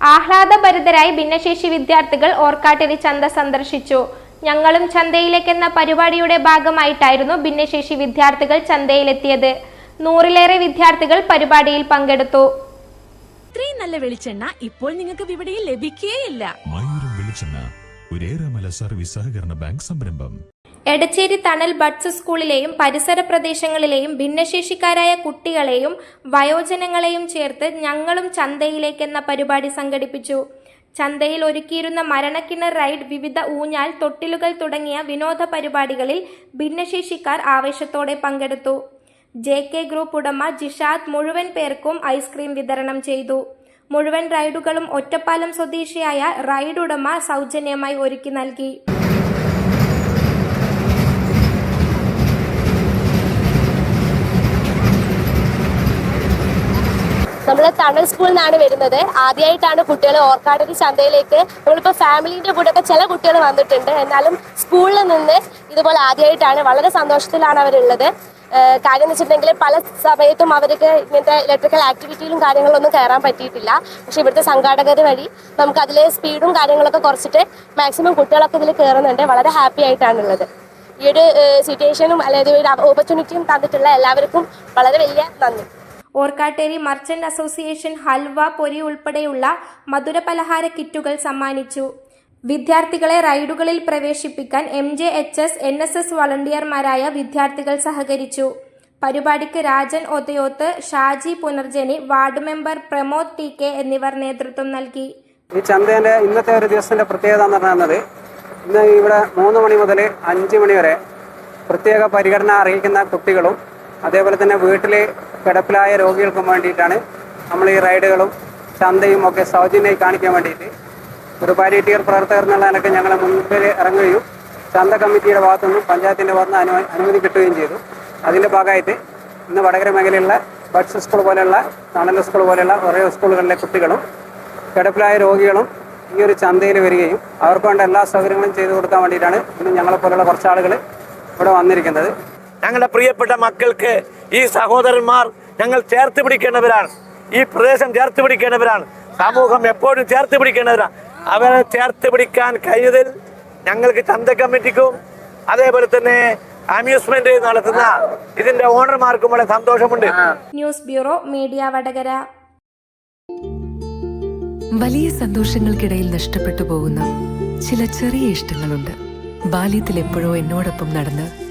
ആഹ്ലാദഭരിതരായി ഭിന്നശേഷി വിദ്യാർത്ഥികൾ ഓർക്കാട്ടിരി ചന്ത സന്ദർശിച്ചു. ഞങ്ങളും ചന്തയിലേക്കെന്ന പരിപാടിയുടെ ഭാഗമായിട്ടായിരുന്നു ഭിന്നശേഷി വിദ്യാർത്ഥികൾ ചന്തയിലെത്തിയത്. നൂറിലേറെ വിദ്യാർത്ഥികൾ പരിപാടിയിൽ പങ്കെടുത്തു. ഇത്രയും നല്ല വെളിച്ചെണ്ണ ഇപ്പോൾ നിങ്ങൾക്ക് വിപണിയിൽ ലഭിക്കുകയില്ല മയൂരം വെളിച്ചെണ്ണ ഒരേറെമല സർവീസ് സഹകരണ ബാങ്ക് സംരംഭം. എടച്ചേരി തണൽ ബഡ്സ് സ്കൂളിലെയും പരിസര പ്രദേശങ്ങളിലെയും ഭിന്നശേഷിക്കാരായ കുട്ടികളെയും വയോജനങ്ങളെയും ചേർത്ത് ഞങ്ങളും ചന്തയിലേക്കെന്ന പരിപാടി സംഘടിപ്പിച്ചു. ചന്തയിൽ ഒരുക്കിയിരുന്ന മരണക്കിണർ റൈഡ് വിവിധ ഊഞ്ഞാൽ തൊട്ടിലുകൾ തുടങ്ങിയ വിനോദ പരിപാടികളിൽ ഭിന്നശേഷിക്കാർ ആവേശത്തോടെ പങ്കെടുത്തു. ജെ കെ ഗ്രൂപ്പ് ഉടമ ജിഷാദ് മുഴുവൻ പേർക്കും ഐസ്ക്രീം വിതരണം ചെയ്തു. മുഴുവൻ റൈഡുകളും ഒറ്റപ്പാലം സ്വദേശിയായ റൈഡ് ഉടമ സൗജന്യമായി ഒരുക്കി നൽകി. നമ്മൾ തണൽ സ്കൂളിൽ നിന്നാണ് വരുന്നത്. ആദ്യമായിട്ടാണ് കുട്ടികൾ ഓർക്കാടൊരു ചന്തയിലേക്ക്. നമ്മളിപ്പോൾ ഫാമിലിന്റെ കൂടെ ഒക്കെ ചില കുട്ടികൾ വന്നിട്ടുണ്ട്. എന്നാലും സ്കൂളിൽ നിന്ന് ഇതുപോലെ ആദ്യമായിട്ടാണ് വളരെ സന്തോഷത്തിലാണ് അവരുള്ളത്. കാര്യം എന്ന് വെച്ചിട്ടുണ്ടെങ്കിൽ പല സമയത്തും അവർക്ക് ഇങ്ങനത്തെ ഇലക്ട്രിക്കൽ ആക്ടിവിറ്റിയിലും കാര്യങ്ങളൊന്നും കയറാൻ പറ്റിയിട്ടില്ല. പക്ഷെ ഇവിടുത്തെ സംഘാടകർ വഴി നമുക്ക് അതിലെ സ്പീഡും കാര്യങ്ങളൊക്കെ കുറച്ചിട്ട് മാക്സിമം കുട്ടികളൊക്കെ ഇതിൽ കയറുന്നുണ്ട്. വളരെ ഹാപ്പി ആയിട്ടാണുള്ളത്. ഈ ഒരു സിറ്റുവേഷനും അല്ലെങ്കിൽ ഒരു ഓപ്പർച്യൂണിറ്റിയും തന്നിട്ടുള്ള എല്ലാവർക്കും വളരെ വലിയ നന്ദി. ഓർക്കാട്ടേരി മർച്ചന്റ് അസോസിയേഷൻ ഹൽവ പൊരി ഉൾപ്പെടെയുള്ള മധുരപലഹാര കിറ്റുകൾ സമ്മാനിച്ചു. വിദ്യാർത്ഥികളെ റൈഡുകളിൽ പ്രവേശിപ്പിക്കാൻ M J H S N S S വളണ്ടിയർമാരായ വിദ്യാർത്ഥികൾ സഹകരിച്ചു. പരിപാടിക്ക് Rajan Othayoth Shaji Punarjani ward member Pramod T K എന്നിവർ നേതൃത്വം നൽകി. ഈ ചന്തേന്റെ ഇന്നത്തെ ഒരു ദിവസത്തിന്റെ പ്രത്യേകത എന്ന് പറയുന്നത് ഇന്ന് ഇവിടെ മൂന്ന് മണി മുതൽ അഞ്ച് മണി വരെ പ്രത്യേക പരിഗണന അറിയിക്കുന്ന കുട്ടികളും അതേപോലെ തന്നെ വീട്ടിൽ കിടപ്പിലായ രോഗികൾക്കും വേണ്ടിയിട്ടാണ് നമ്മൾ ഈ റൈഡുകളും ചന്തയും ഒക്കെ സൗജന്യമായി കാണിക്കാൻ വേണ്ടിയിട്ട്. ഒരു പാലിയേറ്റീവ് പ്രവർത്തകർ എന്നുള്ള ഞങ്ങളെ ഞങ്ങൾ മുൻപിൽ ഇറങ്ങുകയും ചന്ത കമ്മിറ്റിയുടെ ഭാഗത്തുനിന്നും പഞ്ചായത്തിന്റെ ഭാഗത്തുനിന്ന് അനു അനുമതി കിട്ടുകയും ചെയ്തു. അതിന്റെ ഭാഗമായിട്ട് ഇന്ന് വടകര മേഖലയിലുള്ള ബഡ്സ് സ്കൂൾ പോലെയുള്ള തണൽ സ്കൂൾ പോലെയുള്ള കുറേ സ്കൂളുകളിലെ കുട്ടികളും കിടപ്പിലായ രോഗികളും ഈ ഒരു ചന്തയിൽ വരികയും അവർക്ക് വേണ്ട എല്ലാ സൗകര്യങ്ങളും ചെയ്തു കൊടുക്കാൻ വേണ്ടിയിട്ടാണ് ഇന്ന് ഞങ്ങളെ പോലുള്ള കുറച്ച് ആളുകൾ ഇവിടെ വന്നിരിക്കുന്നത്. ഞങ്ങളുടെ പ്രിയപ്പെട്ട മക്കൾക്ക് ഈ സഹോദരന്മാർ ഞങ്ങൾ ചേർത്ത് പിടിക്കേണ്ടവരാണ്. ഈ പ്രദേശം ചേർത്ത് പിടിക്കേണ്ടവരാണ്. സമൂഹം എപ്പോഴും ചേർത്ത് പിടിക്കേണ്ടവരാണ് അവരെ ചേർത്ത് പിടിക്കാൻ കഴിഞ്ഞതിൽ ഞങ്ങൾക്ക് ചന്ത കമ്മിറ്റിക്കും അതേപോലെ തന്നെ അമ്യൂസ്മെന്റ് നടത്തുന്ന ഇതിന്റെ ഓണർമാർക്കും വളരെ സന്തോഷമുണ്ട്. News bureau media Vadakara. വലിയ സന്തോഷങ്ങൾക്കിടയിൽ നഷ്ടപ്പെട്ടു പോകുന്ന ചില ചെറിയ ഇഷ്ടങ്ങളുണ്ട്. ബാല്യത്തിൽ എപ്പോഴോ എന്നോടൊപ്പം നടന്ന്